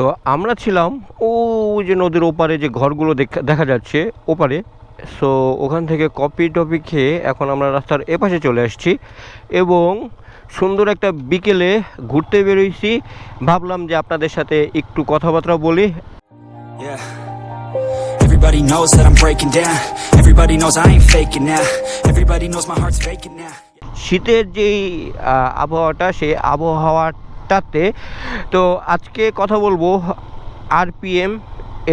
তো আমরা ছিলাম ও যে নদীর ওপারে যে ঘরগুলো দেখা- দেখা যাচ্ছে ওপারে সো ওখান থেকে কপি টপি খেয়ে এখন আমরা রাস্তার এপাশে চলে আসছি এবং সুন্দর একটা বিকেলে ঘুরতে বেরোইছি ভাবলাম যে আপনাদের সাথে একটু কথাবার্তা বলি Yeah. Everybody knows that I'm breaking down. Everybody knows I ain't faking now. Everybody knows my heart's vacant now. শীতের যেই আবহাওয়াটা সেই আবহাওয়াটাতে তো আজকে কথা বলব আরপিএম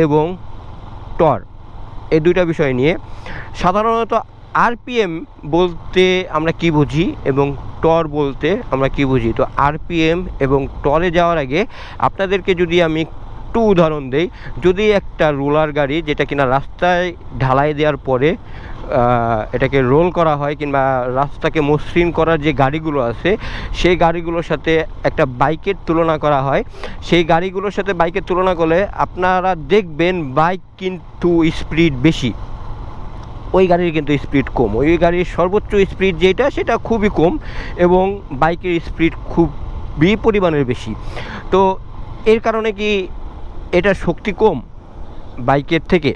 এবং টর, এই দুইটা বিষয় নিয়ে। সাধারণত আরপিএম বলতে আমরা কি বুঝি এবং টর বলতে আমরা কি বুঝি? তো আরপিএম এবং টরে যাওয়ার আগে আপনাদেরকে যদি আমি একটু উদাহরণ দেই। যদি একটা রোলার গাড়ি যেটা কিনা রাস্তায় ঢালাই দেওয়ার পরে এটাকে রোল করা হয় কিংবা রাস্তাকে মসৃণ করার যে গাড়িগুলো আছে, সেই গাড়িগুলোর সাথে একটা বাইকের তুলনা করা হয়। সেই গাড়িগুলোর সাথে বাইকের তুলনা করলে আপনারা দেখবেন বাইক কিন্তু স্পিড বেশি। ওই গাড়ির কিন্তু স্পিড কম। ওই গাড়ির সর্বোচ্চ স্পিড যেটা, সেটা খুবই কম এবং বাইকের স্পিড খুবই পরিমাণের বেশি। তো এর কারণে কি এটা শক্তি কম বাইকের থেকে।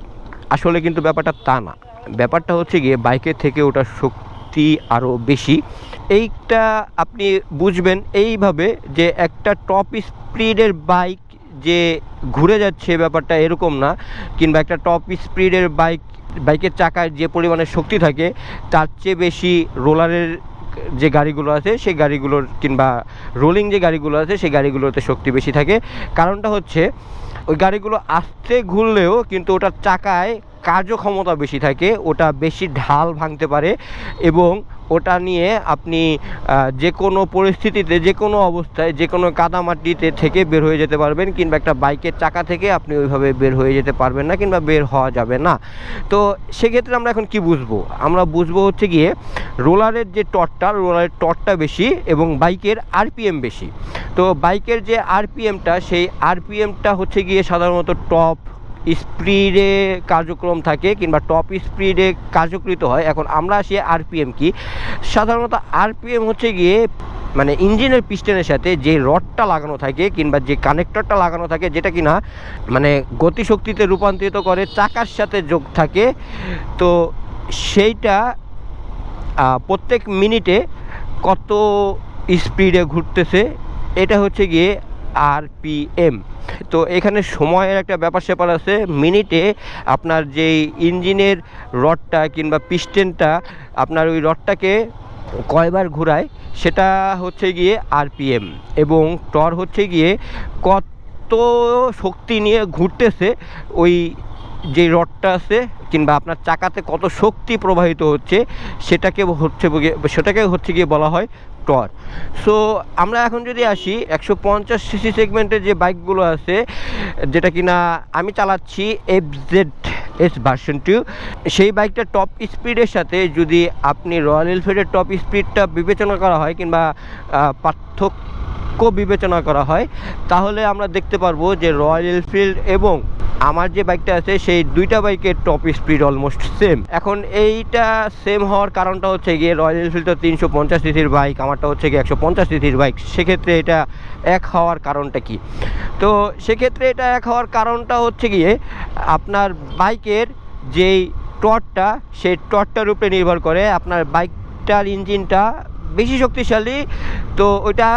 আসলে কিন্তু ব্যাপারটা তা না। ব্যাপারটা হচ্ছে গিয়ে বাইকের থেকে ওটা শক্তি আরও বেশি। এইটা আপনি বুঝবেন এইভাবে যে একটা টপ স্পিডের বাইক যে ঘুরে যাচ্ছে ব্যাপারটা এরকম না, কিংবা একটা টপ স্পিডের বাইক, বাইকের চাকায় যে পরিমাণে শক্তি থাকে, তার চেয়ে বেশি রোলারের যে গাড়িগুলো আছে, সেই গাড়িগুলোর কিংবা রোলিং যে গাড়িগুলো আছে, সেই গাড়িগুলোতে শক্তি বেশি থাকে। কারণটা হচ্ছে, ওই গাড়িগুলো আস্তে ঘুরলেও কিন্তু ওটার চাকায় কার্যক্ষমতা বেশি থাকে, ওটা বেশি ঢাল ভাঙতে পারে এবং ওটা নিয়ে আপনি যে কোনো পরিস্থিতিতে, যে কোনো অবস্থায়, যে কোনো কাদামাটিতে থেকে বের হয়ে যেতে পারবেন কিংবা একটা বাইকের চাকা থেকে আপনি ওইভাবে বের হয়ে যেতে পারবেন না কিংবা বের হওয়া যাবে না। তো সেক্ষেত্রে আমরা এখন কি বুঝব? আমরা বুঝব হচ্ছে গিয়ে রোলারের যে টটটা রোলারের টটটা বেশি এবং বাইকের আরপিএম বেশি। তো বাইকের যে আরপিএমটা, সেই আরপিএমটা হচ্ছে গিয়ে সাধারণত টপ স্পিডে কার্যক্রম থাকে কিংবা টপ স্পিডে কার্যকৃত হয়। এখন আমরা আসি আরপিএম কি। সাধারণত আরপিএম হচ্ছে গিয়ে মানে ইঞ্জিনের পিস্টনের সাথে যে রডটা লাগানো থাকে কিংবা যে কানেক্টরটা লাগানো থাকে যেটা কি না মানে গতিশক্তিতে রূপান্তরিত করে, চাকার সাথে যোগ থাকে। তো সেইটা প্রত্যেক মিনিটে কত স্পিডে ঘুরতেছে, এটা হচ্ছে গিয়ে আরপিএম তো এখানে সময়ের একটা ব্যাপার স্যাপার আছে। মিনিটে আপনার যেই ইঞ্জিনের রডটা কিংবা পিস্টেনটা আপনার ওই রডটাকে কয়বার ঘোরায়, সেটা হচ্ছে গিয়ে আরপিএম এবং টর হচ্ছে গিয়ে কত শক্তি নিয়ে ঘুরতেছে ওই যে রডটা আছে কিংবা আপনার চাকাতে কত শক্তি প্রবাহিত হচ্ছে, সেটাকে হচ্ছে সেটাকে হচ্ছে গিয়ে বলা হয় টর সো আমরা এখন যদি আসি, একশো পঞ্চাশ সিসি সেগমেন্টের যে বাইকগুলো আছে, যেটা কিনা আমি চালাচ্ছি F Z S version two সেই বাইকটা টপ স্পিডের সাথে যদি আপনি রয়্যাল এনফিল্ডের টপ স্পিডটা বিবেচনা করা হয় কিংবা পার্থক্য বিবেচনা করা হয়, তাহলে আমরা দেখতে পারব যে রয়্যাল এনফিল্ড এবং আমার যে বাইকটা আছে, সেই দুইটা বাইকের টপ স্পিড অলমোস্ট সেম এখন এইটা সেম হওয়ার কারণটা হচ্ছে গিয়ে রয়্যাল এনফিল্ড তো তিনশো পঞ্চাশ সিসির বাইক, আমারটা হচ্ছে গিয়ে একশো পঞ্চাশ সিসির বাইক। সেক্ষেত্রে এটা এক হওয়ার কারণটা কি? তো সেক্ষেত্রে এটা এক হওয়ার কারণটা হচ্ছে গিয়ে আপনার বাইকের যেই টটটা সেই টটটার উপরে নির্ভর করে আপনার বাইকটার ইঞ্জিনটা বেশি শক্তিশালী, তো ওইটা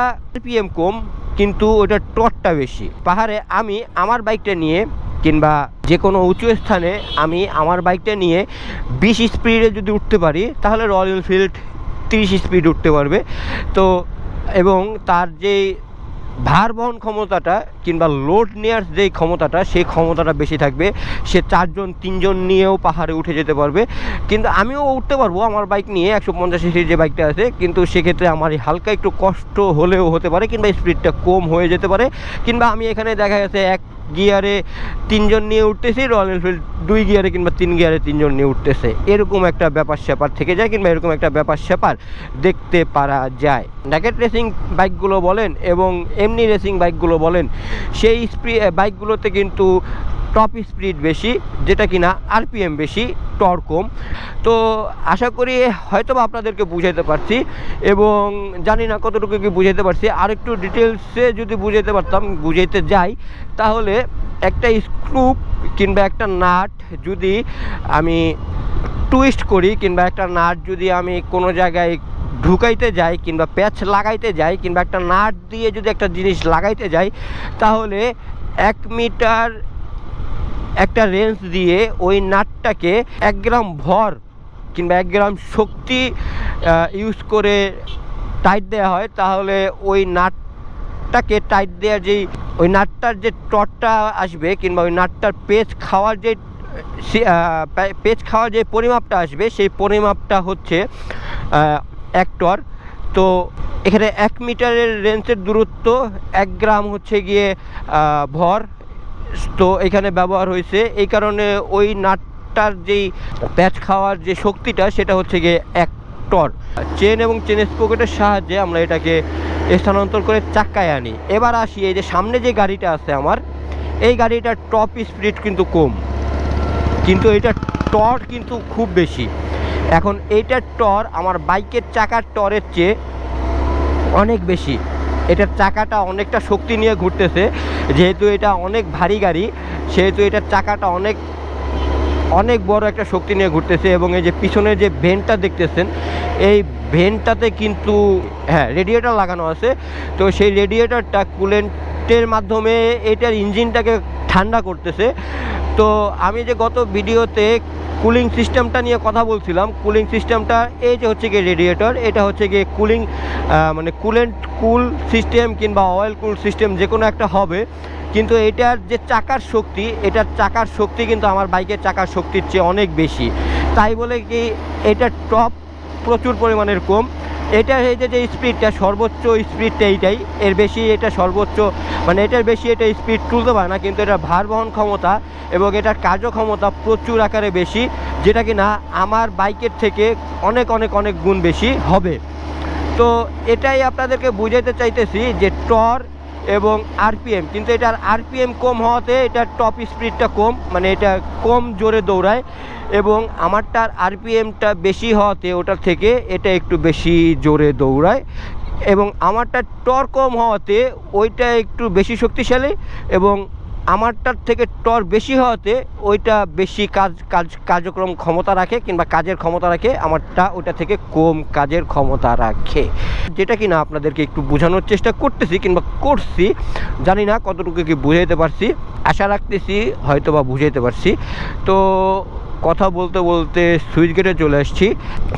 পিএম কম, কিন্তু ওইটা টটটা বেশি। পাহাড়ে আমি আমার বাইকটা নিয়ে কিংবা যে কোনো উঁচু স্থানে আমি আমার বাইকটা নিয়ে বিশ স্পিডে যদি উঠতে পারি, তাহলে রয়্যাল এনফিল্ড তিরিশ স্পিড উঠতে পারবে। তো, এবং তার যে ভার বহন ক্ষমতাটা কিংবা লোড নেওয়ার যে ক্ষমতাটা, সেই ক্ষমতাটা বেশি থাকবে। সে চারজন, তিনজন নিয়েও পাহাড়ে উঠে যেতে পারবে। কিন্তু আমিও উঠতে পারব, আমার বাইক নিয়ে একশো পঞ্চাশ সিসির যে বাইকটা আছে। কিন্তু সেক্ষেত্রে আমার হালকা একটু কষ্ট হলেও হতে পারে, কিংবা স্পিডটা কম হয়ে যেতে পারে। কিংবা আমি এখানে দেখা গেছে এক গিয়ারে তিনজন নিয়ে উঠতেছি রয়্যাল এনফিল্ড দুই গিয়ারে কিংবা তিন গিয়ারে তিনজন নিয়ে উঠতেছে। এরকম একটা ব্যাপার স্যাপার থেকে যায় কিংবা এরকম একটা ব্যাপার স্যাপার দেখতে পারা যায়। ন্যাকেট রেসিং বাইকগুলো বলেন এবং এমনি রেসিং বাইকগুলো বলেন, সেই বাইকগুলোতে কিন্তু টপ স্পিড বেশি, যেটা কি কিনা আরপিএম বেশি টর কম। তো আশা করি হয়তো আপনাদেরকে বুঝাইতে পারছি এবং জানি না কতটুকু কি বুঝাইতে পারছি। আর একটু ডিটেলসে যদি বুঝাইতে পারতাম, বুঝাইতে যাই, তাহলে একটা স্ক্রু কিংবা একটা নাট যদি আমি টুইস্ট করি, কিংবা একটা নাট যদি আমি কোনো জায়গায় ঢুকাইতে যাই, কিংবা প্যাচ লাগাইতে যাই, কিংবা একটা নাট দিয়ে যদি একটা জিনিস লাগাইতে যাই, তাহলে এক মিটার একটা রেঞ্জ দিয়ে ওই নাটটাকে এক গ্রাম ভর কিংবা এক গ্রাম শক্তি ইউজ করে টাইট দেওয়া হয়, তাহলে ওই নাটটাকে টাইট দেওয়ার যেই, ওই নাটটার যে টটটা আসবে কিংবা ওই নাটটার পেজ খাওয়ার যে পেজ খাওয়ার যে পরিমাপটা আসবে, সেই পরিমাপটা হচ্ছে এক টর। তো এখানে এক মিটারের রেঞ্জের দূরত্ব এক গ্রাম হচ্ছে গিয়ে ভর। তো এখানে ব্যবহার হয়েছে। এই কারণে ওই নাটটার যেই প্যাচ খাওয়ার যে শক্তিটা, সেটা হচ্ছে গিয়ে এক টর চেন এবং চেন স্পকেটের সাহায্যে আমরা এটাকে স্থানান্তর করে চাক্কায় আনি। এবার আসি এই যে সামনে যে গাড়িটা আছে আমার, এই গাড়িটার টপ স্পিড কিন্তু কম। কিন্তু এটা টর কিন্তু খুব বেশি। এখন এইটার টর আমার বাইকের চাকার টরের চেয়ে অনেক বেশি। এটার চাকাটা অনেকটা শক্তি নিয়ে ঘুরতেছে, যেহেতু এটা অনেক ভারী গাড়ি, সেহেতু এটার চাকাটা অনেক অনেক বড় একটা শক্তি নিয়ে ঘুরতেছে এবং এই যে পিছনের যে ভেনটা দেখতেছেন, এই ভেনটাতে কিন্তু হ্যাঁ রেডিয়েটার লাগানো আছে। তো সেই রেডিয়েটারটা কুলেন্টের মাধ্যমে এটার ইঞ্জিনটাকে ঠান্ডা করতেছে। তো আমি যে গত ভিডিওতে কুলিং সিস্টেমটা নিয়ে কথা বলছিলাম কুলিং সিস্টেমটা এই যে হচ্ছে গিয়ে রেডিয়েটর এটা হচ্ছে গিয়ে কুলিং মানে কুলেন্ট কুল সিস্টেম কিংবা অয়েল কুল সিস্টেম যে কোনো একটা হবে। কিন্তু এটার যে চাকার শক্তি, এটার চাকার শক্তি কিন্তু আমার বাইকের চাকার শক্তির চেয়ে অনেক বেশি। তাই বলে কি এটা টপ প্রচুর পরিমাণের কম। এটা এই যে স্পিডটা সর্বোচ্চ স্পিডটা এইটাই। এর বেশি এটা সর্বোচ্চ মানে এটার বেশি এটা স্পিড তুলতে পারে না, কিন্তু এটা ভার বহন ক্ষমতা এবং এটার কার্যক্ষমতা প্রচুর আকারে বেশি, যেটা কি না আমার বাইকের থেকে অনেক অনেক অনেক গুণ বেশি হবে। তো এটাই আপনাদেরকে বুঝাইতে চাইতেছি যে টর এবং আরপিএম কিন্তু এটার আরপিএম কম হওয়াতে এটার টপ স্পিডটা কম মানে এটা কম জোরে দৌড়ায় এবং আমারটার আরপিএমটা বেশি হওয়াতে ওটার থেকে এটা একটু বেশি জোরে দৌড়ায় এবং আমারটা টর কম হওয়াতে ওইটা একটু বেশি শক্তিশালী এবং আমারটার থেকে টর বেশি হওয়াতে ওইটা বেশি কাজ কাজ, কার্যক্রম ক্ষমতা রাখে কিংবা কাজের ক্ষমতা রাখে, আমারটা ওইটা থেকে কম কাজের ক্ষমতা রাখে। যেটা কি না আপনাদেরকে একটু বোঝানোর চেষ্টা করতেছি কিংবা করছি, জানি না কতটুকু কি বুঝাইতে পারছি। আশা রাখতেছি হয়তো বা বুঝাইতে পারছি। তো কথা বলতে বলতে সুইচ গেটে চলে আসছি।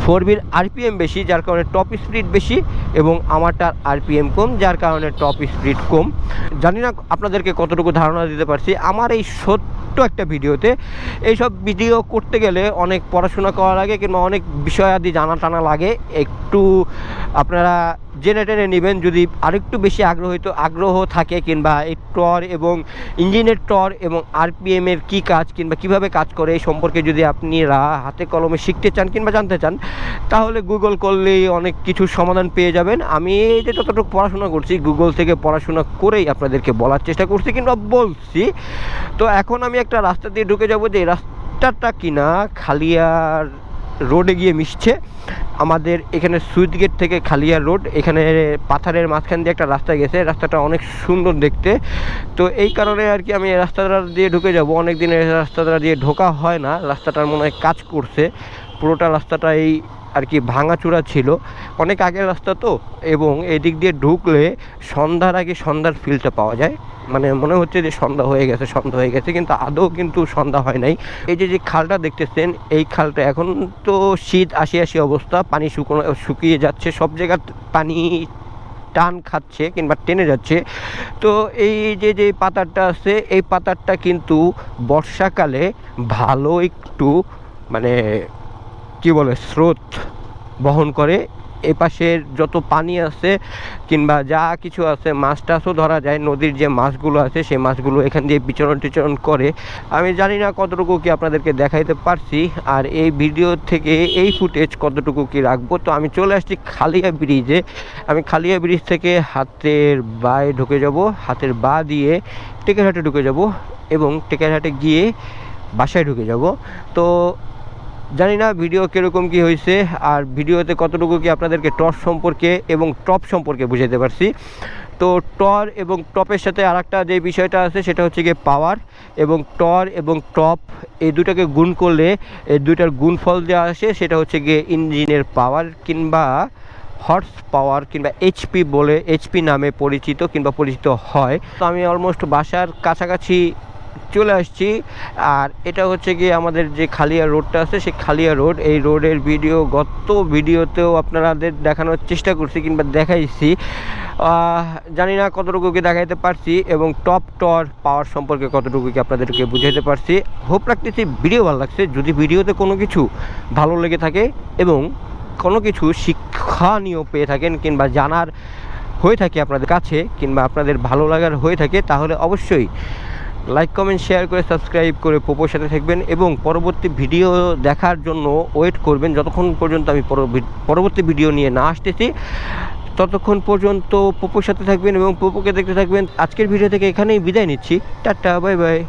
ফোর বির আরপিএম বেশি, যার কারণে টপ স্পিড বেশি এবং আমারটার আরপিএম কম, যার কারণে টপ স্পিড কম। জানি না আপনাদেরকে কতটুকু ধারণা দিতে পারছি। আমার এই ছোট্ট একটা ভিডিওতে এইসব ভিডিও করতে গেলে অনেক পড়াশোনা করা লাগে কিংবা অনেক বিষয় আদি জানা টানা লাগে। একটু আপনারা জেনে টেনে নেবেন, যদি আরেকটু বেশি আগ্রহিত আগ্রহ থাকে কিংবা এই টর এবং ইঞ্জিনের টর এবং আরপিএমের কী কাজ কিংবা কীভাবে কাজ করে এই সম্পর্কে যদি আপনারা হাতে কলমে শিখতে চান কিংবা জানতে চান, তাহলে গুগল করলেই অনেক কিছু সমাধান পেয়ে যাবেন। আমি এই যে যতটুকু পড়াশোনা করছি গুগল থেকে পড়াশোনা করেই আপনাদেরকে বলার চেষ্টা করছি কিংবা বলছি। তো এখন আমি একটা রাস্তা দিয়ে ঢুকে যাব যে রাস্তাটা কিনা খালিয়ার রোডে গিয়ে মিশছে। আমাদের এখানে সুইচ গেট থেকে খালিয়া রোড, এখানে পাথারের মাঝখান দিয়ে একটা রাস্তা গেছে। রাস্তাটা অনেক সুন্দর দেখতে। তো এই কারণে আর কি আমি রাস্তাটা দিয়ে ঢুকে যাব। অনেক দিনের রাস্তাটা দিয়ে ঢোকা হয় না। রাস্তাটার মনে হয় কাজ করছে। পুরোটা রাস্তাটা এই আর কি ভাঙাচূড়া ছিল। অনেক আগের রাস্তা তো, এবং এদিক দিয়ে ঢুকলে সন্ধ্যার আগে সন্ধ্যার ফিলটা পাওয়া যায়। মানে মনে হচ্ছে যে সন্ধ্যা হয়ে গেছে, সন্ধ্যা হয়ে গেছে, কিন্তু আদৌ কিন্তু সন্ধ্যা হয় নাই। এই যে যে খালটা দেখতেছেন, এই খালটা এখন তো শীত, আসি আসি অবস্থা, পানি শুকনো, শুকিয়ে যাচ্ছে, সব জায়গার পানি টান খাচ্ছে কিংবা টেনে যাচ্ছে। তো এই যে যে পাতারটা আছে, এই পাতারটা কিন্তু বর্ষাকালে ভালো একটু মানে কি বলে, স্রোত বহন করে, এ পাশের যত পানি আছে কিংবা যা কিছু আছে, মাছ টাছও ধরা যায়। নদীর যে মাছগুলো আছে, সেই মাছগুলো এখান দিয়ে বিচরণ টিচরণ করে। আমি জানি না কতটুকু কি আপনাদেরকে দেখাইতে পারছি, আর এই ভিডিও থেকে এই ফুটেজ কতটুকু কি রাখব? তো আমি চলে আসছি খালিয়া ব্রিজে। আমি খালিয়া ব্রিজ থেকে হাতের বায়ে ঢুকে যাব, হাতের বা দিয়ে টেকেরহাটে ঢুকে যাব এবং টেকেরহাটে গিয়ে বাসায় ঢুকে যাব। তো জানি না ভিডিও কীরকম কি হয়েছে আর ভিডিওতে কতটুকু কি আপনাদেরকে টর্চ সম্পর্কে এবং টপ সম্পর্কে বুঝাতে পারছি। তো টর এবং টপের সাথে আর একটা যে বিষয়টা আছে সেটা হচ্ছে গিয়ে পাওয়ার এবং টর এবং টপ এই দুটাকে গুণ করলে এই দুইটার গুণফল দেওয়া আসে সেটা হচ্ছে গিয়ে ইঞ্জিনের পাওয়ার কিংবা হর্স পাওয়ার কিংবা এইচপি বলে এইচপি নামে পরিচিত কিংবা পরিচিত হয়। তো আমি অলমোস্ট বাসার কাছাকাছি চলে আসছি। আর এটা হচ্ছে গিয়ে আমাদের যে খালিয়া রোডটা আছে, সেই খালিয়া রোড। এই রোডের ভিডিও, গত ভিডিওতেও আপনাদের দেখানোর চেষ্টা করছি কিংবা দেখাইছি। জানি না কতটুকু কি দেখাইতে পারছি এবং টপ টর পাওয়ার সম্পর্কে কতটুকু কি আপনাদেরকে বুঝাইতে পারছি। হোপ রাখতেছি ভিডিও ভালো লাগছে। যদি ভিডিওতে কোনো কিছু ভালো লেগে থাকে এবং কোনো কিছু শিক্ষণীয় পেয়ে থাকেন কিংবা জানার হয়ে থাকে আপনাদের কাছে কিংবা আপনাদের ভালো লাগার হয়ে থাকে, তাহলে অবশ্যই লাইক কমেন্ট শেয়ার করে সাবস্ক্রাইব করে পোপোর সাথে থাকবেন এবং পরবর্তী ভিডিও দেখার জন্য ওয়েট করবেন। যতক্ষণ পর্যন্ত আমি পরবর্তী- ভিডিও নিয়ে না আসতেছি, ততক্ষণ পর্যন্ত পোপোর সাথে থাকবেন এবং পোপোকে দেখতে থাকবেন। আজকের ভিডিও থেকে এখানেই বিদায় নিচ্ছি। Tata bye bye